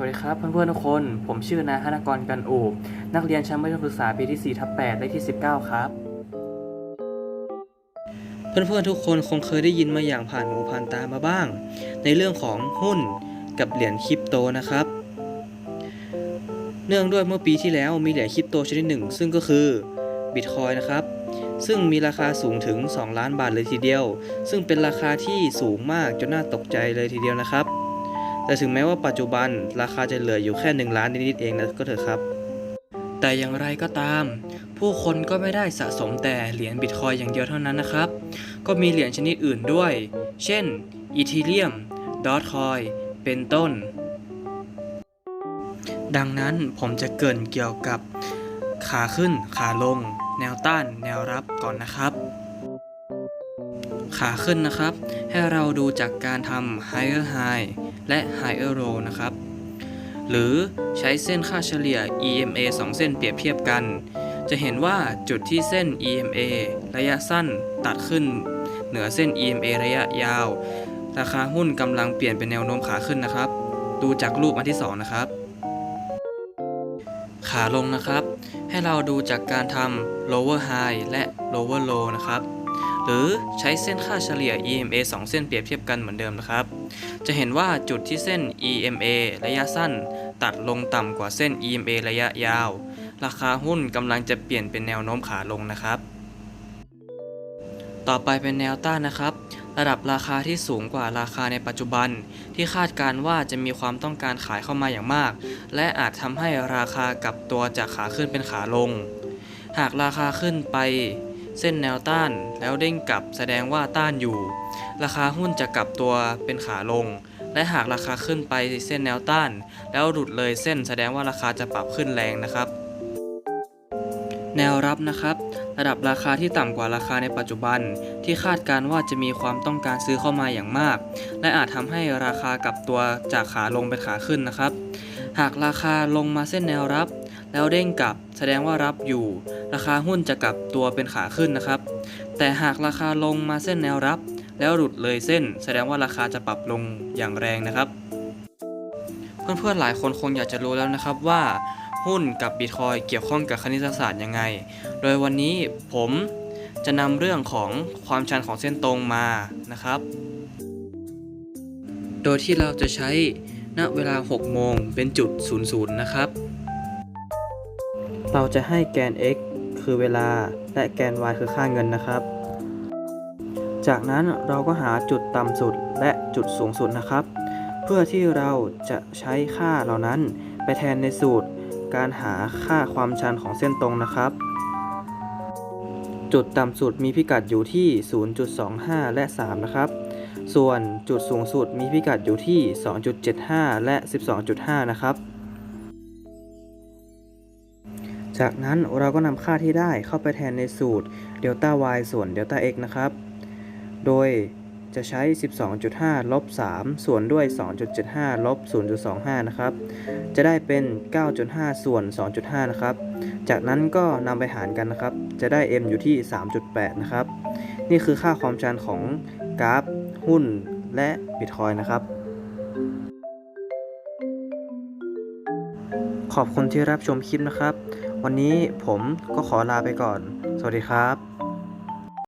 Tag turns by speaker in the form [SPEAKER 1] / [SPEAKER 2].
[SPEAKER 1] วัสดีครับเพื่อนๆทุกคน ผมชื่อนายธนกรกันโอบนักเรียนชั้นมัธยมศึกษาปีที่4ทับ8เลขที่ 19 ครับ
[SPEAKER 2] เพื่อนๆทุกคนคงเคยได้ยินมาอย่างผ่านหูผ่านตามาบ้าง ในเรื่องของหุ้นกับเหรียญคริปโตนะครับ เนื่องด้วยเมื่อปีที่แล้วมีเหรียญคริปโตชนิดหนึ่ง ซึ่งก็คือบิตคอยนะครับ ซึ่งมีราคาสูงถึง 2 ล้านบาทเลยทีเดียว ซึ่งเป็นราคาที่สูงมากจนน่าตกใจเลยทีเดียวนะครับ แต่ถึงแม้ว่าปัจจุบันราคาจะเหลืออยู่แค่ 1 ล้านนิดๆเองนะก็เถอะครับ แต่อย่างไรก็ตาม ผู้คนก็ไม่ได้สะสมแต่เหรียญบิตคอยอย่างเดียวเท่านั้นนะครับ ก็มีเหรียญชนิดอื่นด้วย เช่นอีทีเรียมดอทคอยเป็นต้น ดังนั้นผมจะเกินเกี่ยวกับขาขึ้นขาลง แนวต้าน แนวรับก่อนนะครับ ขาขึ้นนะครับ ให้เราดูจากการทำ higher high และ higher low นะครับ หรือใช้เส้นค่าเฉลี่ย EMA 2 เส้นเปรียบเทียบกัน จะเห็นว่าจุดที่เส้น EMA ระยะสั้นตัดขึ้น เหนือเส้น EMA ระยะยาว ราคาหุ้นกำลังเปลี่ยนเป็นแนวโน้มขาขึ้นนะครับ ดูจากรูปอันที่ 2 นะครับ ขาลงนะครับ ให้เราดูจากการทำ lower high และ lower low นะครับ หรือใช้เส้นค่าเฉลี่ย EMA 2 เส้นเปรียบเทียบกันเหมือนเดิมนะครับ จะเห็นว่าจุดที่เส้น EMA ระยะสั้น ตัดลงต่ำกว่าเส้น EMA ระยะยาว ราคาหุ้นกำลังจะเปลี่ยนเป็นแนวโน้มขาลงนะครับ ต่อไปเป็นแนวต้านนะครับระดับราคาที่สูงกว่าราคาในปัจจุบัน ที่คาดการว่าจะมีความต้องการขายเข้ามาอย่างมาก และอาจทำให้ราคากลับตัวจากขาขึ้นเป็นขาลง หากราคาขึ้นไป เส้นแนวต้านแล้วเด้งกลับแสดงว่าต้านอยู่ ราคาหุ้นจะกลับตัวเป็นขาลง และหากราคาขึ้นไปเส้นแนวต้าน แล้วหลุดเลยเส้นแสดงว่าราคาจะปรับขึ้นแรงนะครับ แนวรับนะครับ ระดับราคาที่ต่ำกว่าราคาในปัจจุบัน ที่คาดการว่าจะมีความต้องการซื้อเข้ามาอย่างมาก และอาจทำให้ราคากลับตัวจากขาลงเป็นขาขึ้นนะครับ หากราคาลงมาเส้นแนวรับ แล้วเด้งกลับแสดงว่ารับอยู่ ราคาหุ้นจะกลับตัวเป็นขาขึ้นนะครับ แต่หากราคาลงมาเส้นแนวรับ แล้วหลุดเลยเส้น แสดงว่าราคาจะปรับลงอย่างแรงนะครับ เพื่อนๆหลายคนคงอยากจะรู้แล้วนะครับว่าหุ้นกับบิตคอยเกี่ยวข้องกับคณิตศาสตร์ยังไง โดยวันนี้ผมจะนำเรื่องของความชันของเส้นตรงมานะครับ โดยที่เราจะใช้ณเวลา 6 โมงเป็นจุด 00 นะครับ เราจะให้แกน x คือเวลา และแกน y คือค่าเงินนะครับ จากนั้นเราก็หาจุดต่ำสุดและจุดสูงสุดนะครับ เพื่อที่เราจะใช้ค่าเหล่านั้นไปแทนในสูตร การหาค่าความชันของเส้นตรงนะครับ จุดต่ำสุดมีพิกัดอยู่ที่ 0.25 และ 3 นะครับ ส่วนจุดสูงสุดมีพิกัดอยู่ที่ 2.75 และ 12.5 นะครับ จากนั้นเราก็นำค่าที่ได้เข้าไปแทนในสูตร delta y ส่วน delta x นะครับ โดยจะใช้ 12.5 ลบ 3 ส่วนด้วย 2.75 ลบ 0.25 นะครับ จะได้เป็น 9.5 ส่วน 2.5 นะครับ จากนั้นก็นำไปหารกันนะครับ จะได้ m อยู่ที่ 3.8 นะครับ นี่คือค่าความชันของกราฟ หุ้น และบิตคอยนะครับ ขอบคุณที่รับชมคลิปนะครับ วันนี้ผมก็ขอลาไปก่อน สวัสดีครับ